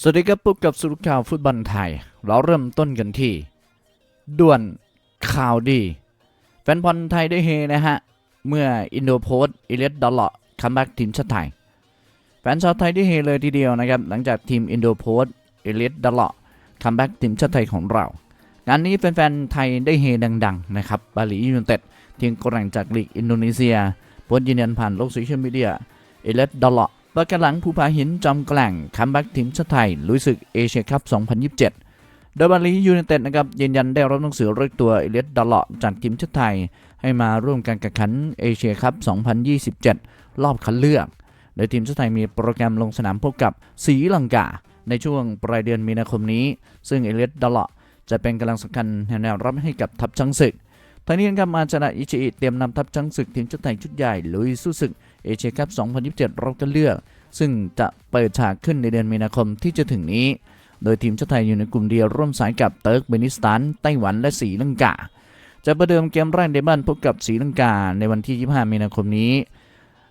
สวัสดีครับพบกับสุรุข่าวฟุตบอลไทย เราเริ่มต้นกันที่ด่วนข่าวดี แฟนบอลไทยได้เฮนะฮะ เมื่ออินโดโพสอิเลียดอลเลาะคัมแบ็กทีมชาติไทย แฟนชาวไทยได้เฮเลยทีเดียวนะครับ หลังจากทีมอินโดโพสอิเลียดอลเลาะคัมแบ็กทีมชาติไทยของเรา งานนี้แฟนๆไทยได้เฮดังๆนะครับบาหลียูไนเต็ดทีมกร่งจากลีกอินโดนีเซียโพสยืนยันผ่านโลกโซเชียลมีเดียอิเลียดดอลเลาะ ประกันหลังภูผาหินจอมแกล่งคัมแบ็กทีมชาติไทยลุยศึกเอเชียคัพ 2027 โดยบาลียูไนเต็ดนะครับยืนยันได้รับหนังสือเรียกตัวเอเลียดดอลเลาะจากทีมชาติไทย ให้มาร่วมการแข่งขันเอเชียคัพ 2027 รอบคัดเลือก โดยทีมชาติไทยมีโปรแกรมลงสนามพบกับศรีลังกา ในช่วงปลายเดือนมีนาคมนี้ ซึ่งเอเลียดดอลเลาะจะเป็นกำลังสำคัญแนวรับให้กับทัพช้างศึกทั้งนี้นะครับมาชนะอิชิอิเตรียมนำทัพช้างศึกทีมชาติไทยชุดใหญ่ลุยสู้ศึก เอเชียคัพ 2027 รอบคัดเลือก ซึ่งจะเปิดฉากขึ้นในเดือนมีนาคมที่จะถึงนี้ โดยทีมชาติไทยอยู่ในกลุ่มเดียวร่วมสายกับเติร์กเมนิสถาน ไต้หวันและศรีลังกา จะประเดิมเกมแรกในบ้านพบกับศรีลังกาในวันที่ 25 มีนาคมนี้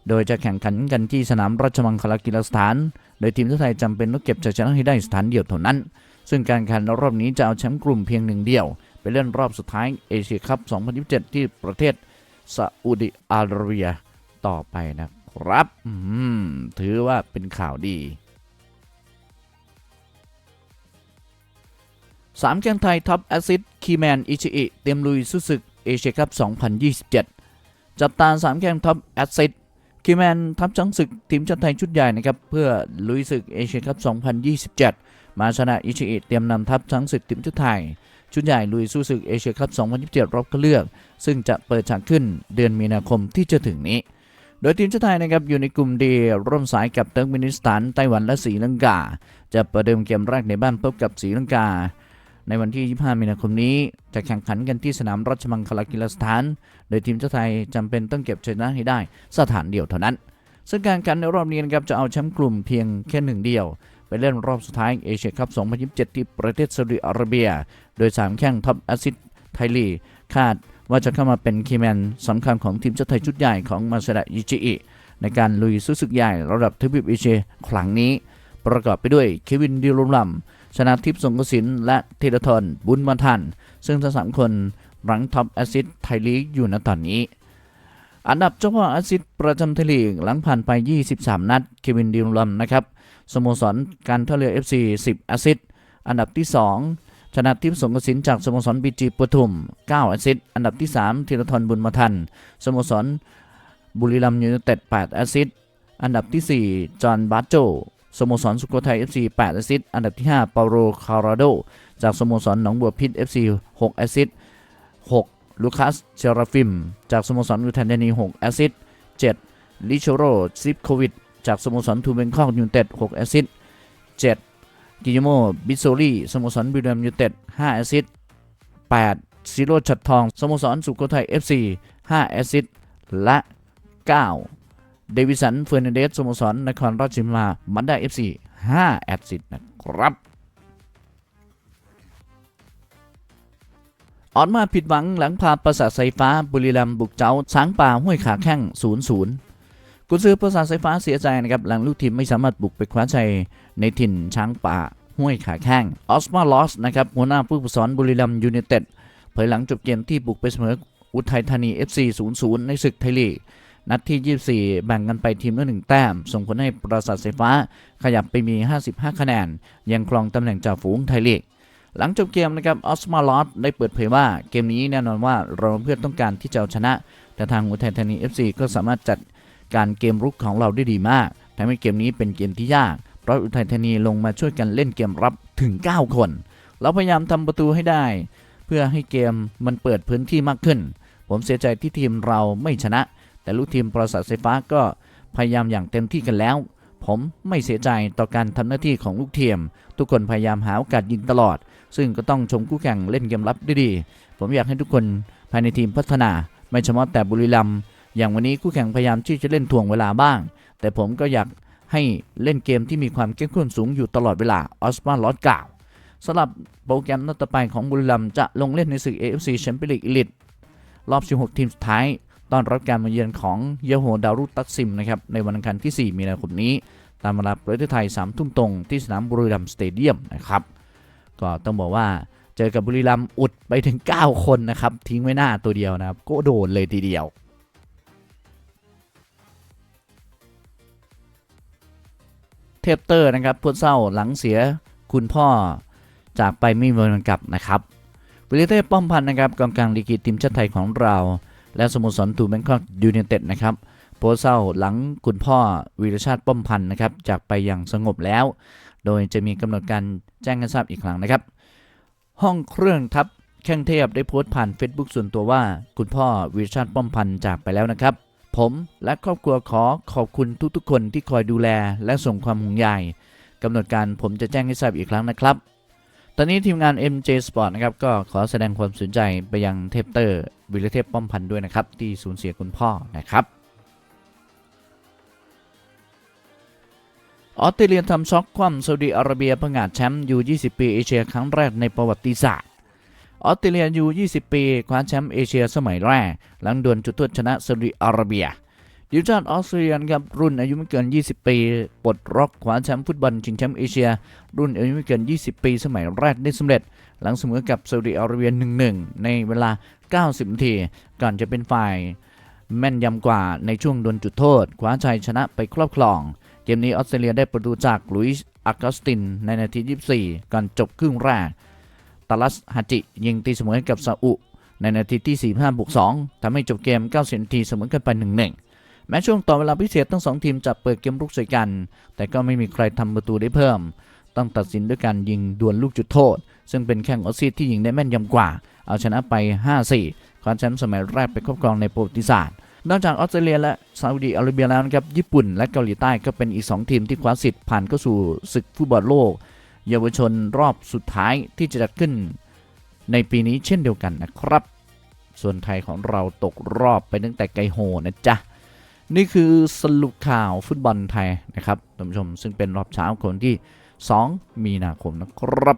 โดยจะแข่งขันกันที่สนามราชมังคลากีฬาสถาน โดยทีมชาติไทยจำเป็นต้องเก็บชัยชนะให้ได้สถานเดียวเท่านั้น ซึ่งการแข่งรอบนี้จะเอาแชมป์กลุ่มเพียงหนึ่งเดียวไปเล่นรอบสุดท้ายเอเชียคัพ 2027 ที่ประเทศซาอุดิอาระเบีย ต่อไปนะครับถือว่าเป็นข่าวดีสามแข้งไทยท็อปแอซิดคีแมนอิชิอิเตรียมลุยสู้ศึกเอเชียคัพ 2027 จับตาสามแข้งท็อปแอซิดคีแมนทัพช้างศึกทีมชาติไทยชุดใหญ่นะครับเพื่อลุยศึกเอเชียคัพ 2027 มาชนะอิชิอิเตรียมนำทัพช้างศึกทีมชาติไทย ชุดใหญ่ลุยสู้ศึกเอเชียคัพ 2027 รอบคัดเลือก ซึ่งจะเปิดฉากขึ้นเดือนมีนาคมที่จะถึงนี้ โดยทีมชาติไทยนะครับอยู่ในกลุ่มดีร่วมสายกับเติร์กเมนิสถานไต้หวันและศรีลังกา จะประเดิมเกมแรกในบ้านพบกับศรีลังกา ในวันที่ 25 มีนาคมนี้ จะแข่งขันกันที่สนามราชมังคลากีฬาสถาน โดยทีมชาติไทยจำเป็นต้องเก็บชนะให้ได้สถานเดียวเท่านั้น ซึ่งการแข่งขันในรอบนี้นะครับจะเอาแชมป์กลุ่มเพียงแค่หนึ่งเดียวไปเล่นรอบสุดท้ายเอเชียคัพ 2027 ที่ประเทศซาอุดิอาระเบีย โดย 3 แข้งท็อปแอซิดไทยลีคาด ว่าจะเข้ามาเป็นคีแมนสำคัญของทีมชาติไทยชุดใหญ่ของมาซาดะอิจิอิในการลุยสู้ศึกใหญ่ระดับทวีปเอเชียครั้งนี้ ประกอบไปด้วยเควินดิลมลัมชนะทิพย์สงกสินและธีรทรบุญมาทัน ซึ่งทั้งสามคนรังท็อปแอซิดไทยลีกอยู่ณตอนนี้ อันดับเจ้าพ่อแอซิดประจำไทยลีกหลังผ่านไป 23 นัดเควินดิลมลัมนะครับสโมสรการท่าเรือ FC 10แอซิดอันดับที่ 2 ชนะทิพย์สงกสินจากสโมสรบีจีปทุม 9 แอซิดอันดับที่ 3ธีรทรบุญมาทันสโมสรบุรีรัมย์ยูไนเต็ด 8 แอสซิสต์อันดับที่ 4 จอห์นบาโจสโมสรสุโขทัย FC 8 แอสซิสต์อันดับที่ 5 เปาโลคาราโด จากสโมสรหนองบัวพิษ FC 6 แอสซิสต์6ลูคัสเชราฟิม จากสโมสรอุทัยธานี 6 แอสซิสต์7ลิโชโรซิปโควิด จากสโมสรทูเบงคอกยูไนเต็ด 6 แอสซิสต์7 กิโยโมบิโซลีสโมสรบุรีรัมย์ยูเต็ด5แอสซิสต์8ซิโรชัดทองสโมสรสุโขทัย FC 5แอสซิสต์และ 9 เดวิสันเฟอร์นันเดสสโมสรนครราชสีมามันได้ FC 5แอดซิตนะครับออนมาผิดหวังหลังพาประสาทไฟฟ้าบุรีรัมย์บุกเจ้าช้างป่าห้วยขาแข้ง 0-0 กุนซือประสาทไฟฟ้าเสียใจนะครับหลังลูกทีมไม่สามารถบุกไปคว้าชัยในถิ่นช้างป่าห้วยขาแข้งออสมาลอสนะครับหัวหน้าผู้ฝึกสอนบุรีรัมย์ยูไนเต็ดเผยหลังจบเกมที่บุกไปเสมออุทัยธานี FC 0-0 ในศึกไทยลีกนัดที่ 24 แบ่งกันไปทีมละหนึ่งแต้ม ส่งผลให้ปราสาทไฟฟ้า ขยับไปมี 55 คะแนน ยังครองตำแหน่งจ่าฝูงไทยลีก หลังจบเกมนะครับ ออสมาลอสได้เปิดเผยว่าเกมนี้แน่นอนว่าเราเพื่อต้องการที่จะเอาชนะ แต่ทางอุทัยธานี FC ก็สามารถจัด การเกมรุกของเราได้ดีมากทำให้เกมนี้เป็นเกมที่ยาก เพราะอุทัยธานีลงมาช่วยกันเล่นเกมรับถึง 9 คน เราพยายามทำประตูให้ได้ เพื่อให้เกมมันเปิดพื้นที่มากขึ้น ผมเสียใจที่ทีมเราไม่ชนะ แต่ลูกทีมปราสาทไฟฟ้าก็พยายามอย่างเต็มที่กันแล้ว ผมไม่เสียใจต่อการทำหน้าที่ของลูกทีม ทุกคนพยายามหาโอกาสยิงตลอด ซึ่งก็ต้องชมคู่แข่งเล่นเกมรับได้ดี ผมอยากให้ทุกคนภายในทีมพัฒนา ไม่เฉพาะแต่บุรีรัมย์ อย่างวันนี้คู่แข่งพยายามที่จะเล่นถ่วงเวลาบ้าง แต่ผมก็อยากให้เล่นเกมที่มีความเข้มข้นสูงอยู่ตลอดเวลาออสมาลอสกล่าวสำหรับโปรแกรมนัดต่อไปของบุรีรัมย์จะลงเล่นในศึก AFC แชมเปี้ยนลีกอีลิทรอบ 16 ทีมสุดท้ายต้อนรับการมาเยือนของเยโฮดารุตักซิมนะครับในวันอังคารที่ 4 มีนาคมนี้ ตามเวลาประเทศไทย3ทุ่มตรงที่สนามบุรีรัมย์สเตเดียมนะครับก็ต้องบอกว่าเจอกับบุรีรัมย์อุดไปถึง 9 คนนะครับทิ้งไว้หน้าตัวเดียวนะครับก็โดนเลยทีเดียว เทปเตอร์นะครับพวดเศร้าหลังเสียคุณพ่อจากไปไม่มีวันกลับนะครับวิลเทพป้อมพันธ์นะครับกองกลางลีกีทีมชาติไทยของเรา และสโมสรตูแบงคอกยูเนเต็ดนะครับโพสเศร้าหลังคุณพ่อวีรชาติป้อมพันธ์นะครับจากไปอย่างสงบแล้ว โดยจะมีกำหนดการแจ้งกันทราบอีกครั้งนะครับ ห้องเครื่องทัพแข้งเทพได้โพสต์ผ่าน Facebook ส่วนตัวว่า คุณพ่อวีรชาติป้อมพันธ์จากไปแล้วนะครับ ผมและครอบครัวขอขอบคุณทุกๆ คนที่คอยดูแลและส่งความห่วงใยกำหนดการผมจะแจ้งให้ทราบอีกครั้งนะครับ ตอนนี้ทีมงาน MJ Sport นะครับก็ขอแสดงความสนใจไปยังเทพเตอร์วิรเทพป้อมพันธ์ด้วยนะครับ ที่สูญเสียคุณพ่อนะครับออสเตรเลียทำช็อกคว่ำซาอุดิอาระเบียผงาดแชมป์ยู20 ปีเอเชียครั้งแรกในประวัติศาสตร์ ออสเตรเลียยู20 ปีคว้าแชมป์เอเชียสมัยแรก หลังดวลจุดโทษชนะซาอุดิอาระเบียทีมชาติออสเตรเลียครับ รุ่นอายุไม่เกิน 20 ปีปลดล็อกคว้าแชมป์ฟุตบอลชิงแชมป์เอเชีย รุ่นอายุไม่เกิน 20 ปี สมัยแรกได้สำเร็จ หลังเสมอกับซาอุดิอาระเบีย 1-1 ในเวลา 90 นาที ก่อนจะเป็นฝ่ายแม่นยำกว่าในช่วงดวลจุดโทษ คว้าชัยชนะไปครอบครอง เกมนี้ออสเตรเลียได้ประตูจากลุยส์อากาสตินในนาที 24 ก่อนจบครึ่งแรก ลัสฮาจิ ยิงตีเสมอให้กับซาอุ ในนาทีที่ 45บวก2ทำให้จบเกม 90 นาทีเสมอกันไป 1-1 แม้ช่วงต่อเวลาพิเศษทั้งสองทีมจะเปิดเกมรุกใส่กัน แต่ก็ไม่มีใครทำประตูได้เพิ่ม ต้องตัดสินด้วยการยิงดวลลูกจุดโทษ ซึ่งเป็นแข่งออสซีที่ยิงได้แม่นยำกว่า เอาชนะไป 5-4 คว้าแชมป์สมัยแรกไปครอบครองในประวัติศาสตร์นอกจากออสเตรเลียและซาอุดีอาระเบียแล้วนะครับญี่ปุ่นและเกาหลีใต้ก็เป็นอีก 2 ทีมที่คว้าสิทธิ์ผ่านเข้าสู่ศึกฟุตบอลโลก เยาวชนรอบสุดท้ายที่จะจัดขึ้น ในปีนี้เช่นเดียวกันนะครับ ส่วนไทยของเราตกรอบไปตั้งแต่ไกโหนะจ๊ะ นี่คือสรุปข่าวฟุตบอลไทยนะครับท่านผู้ชมซึ่งเป็นรอบเช้าของวันที่ 2 มีนาคมนะครับ